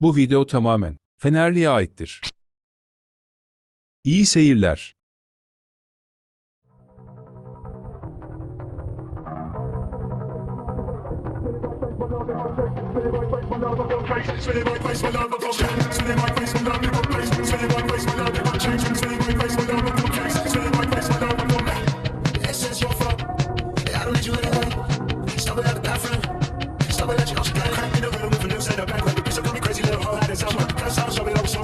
Bu video tamamen Fenerli'ye aittir. İyi seyirler. Spinning my your fault. I don't need you.